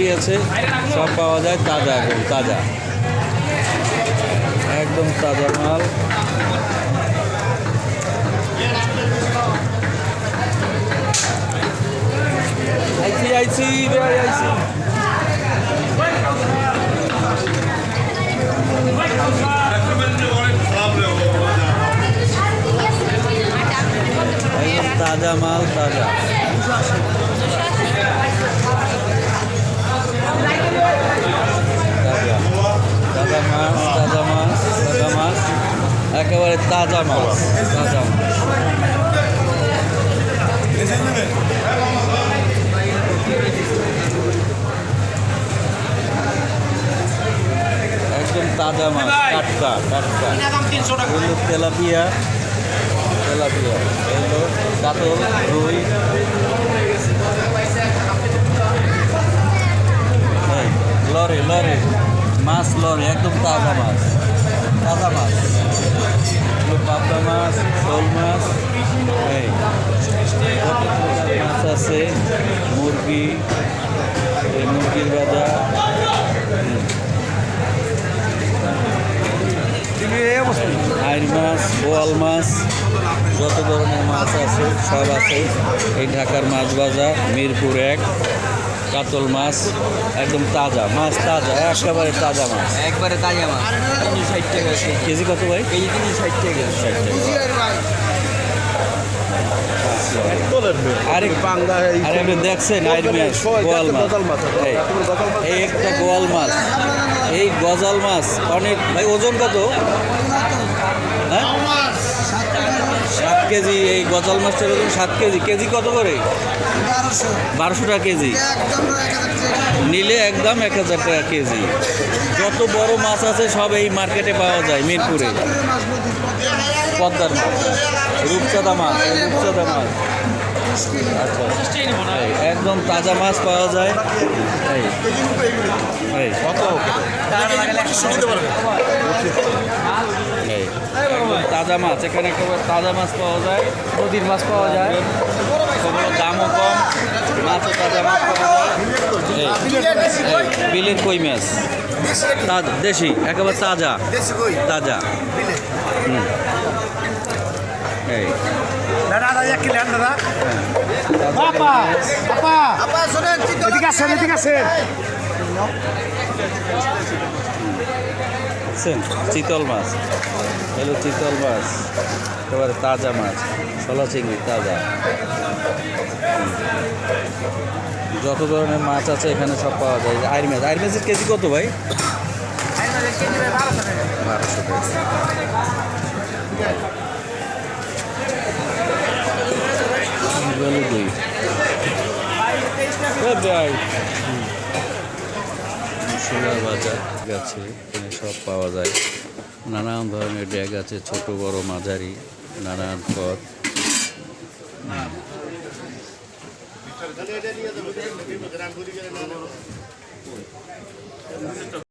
মুরগি আছে, সব পাওয়া যায় তাজা একদম তাজা। একদম তাজা মাল। আইছি ভাই তাজা মাল, তাজা তাজা মাছ তাজা মাছ তাজা মাছ একেবারে তাজা মাছ তাজা একদম তাজা মাছ টাটকা টাটকা। এগুলো তেলাপিয়া তেলাপিয়া। এগুলো কাতল রুই। Lorry lorry. মাছ লরি একদম তাজা মাছ। তাজা মাছ এগুলো পাবদা মাছ শোল মাছ এই কত প্রকার মাছ আছে মুরগি এই মুরগির বাজা আইর মাছ বোয়াল মাছ যত ধরনের মাছ আছে সব আছে। এই ঢাকার মাছ বাজার মিরপুর এক কাতল মাছ একদম তাজা। মাছ তাজা একেবারে তাজা মাছ। একবারে তাজা মাছ। তিনশো ষাট টাকা কেজি কেজি কত ভাই? কেজি তিনশো ষাট টাকা। ষাট টাকা। আরে আরে আপনি দেখছেন আইর মাছ গোয়াল মাছ। এই, এই একটা গোয়াল মাছ। এই গজাল মাছ অনেক ভাই ওজন কত? হ্যাঁ? সাত কেজি এই গজাল মাছটার ওজন সাত কেজি। কেজি কত করে? বারোশো টাকা কেজি। নিলে একদম এক হাজার টাকা কেজি। যত বড় মাছ আছে সব এই মার্কেটে পাওয়া যায় মিরপুরে। পদ্মার মাছ। রূপচাঁদা মাছ রূপচাঁদা মাছ। আচ্ছা একদম তাজা মাছ পাওয়া যায়। এই তাজা মাছ এখানে একেবারে তাজা মাছ পাওয়া যায় নদীর মাছ পাওয়া যায়। দামও কম মাছও তাজা মাছ পাওয়া যায়। বিলের কই মাছ? তাজা দেশি একেবারে তাজা। তাজা। হুম। এই। দাদা দাদা চিতল মাছ। এলো চিতল মাছ একেবারে তাজা মাছ শলা চিংড়ি তাজা। যত ধরনের মাছ আছে এখানে সব পাওয়া যায়। আইর মাছ আইর মাছের কেজি কত ভাই? বারোশো টাকা। সোনার বাজার এখানে সব পাওয়া যায়। নানান ধরনের ব্যাগ আছে, ছোট, বড়, মাঝারি, নানান পথ।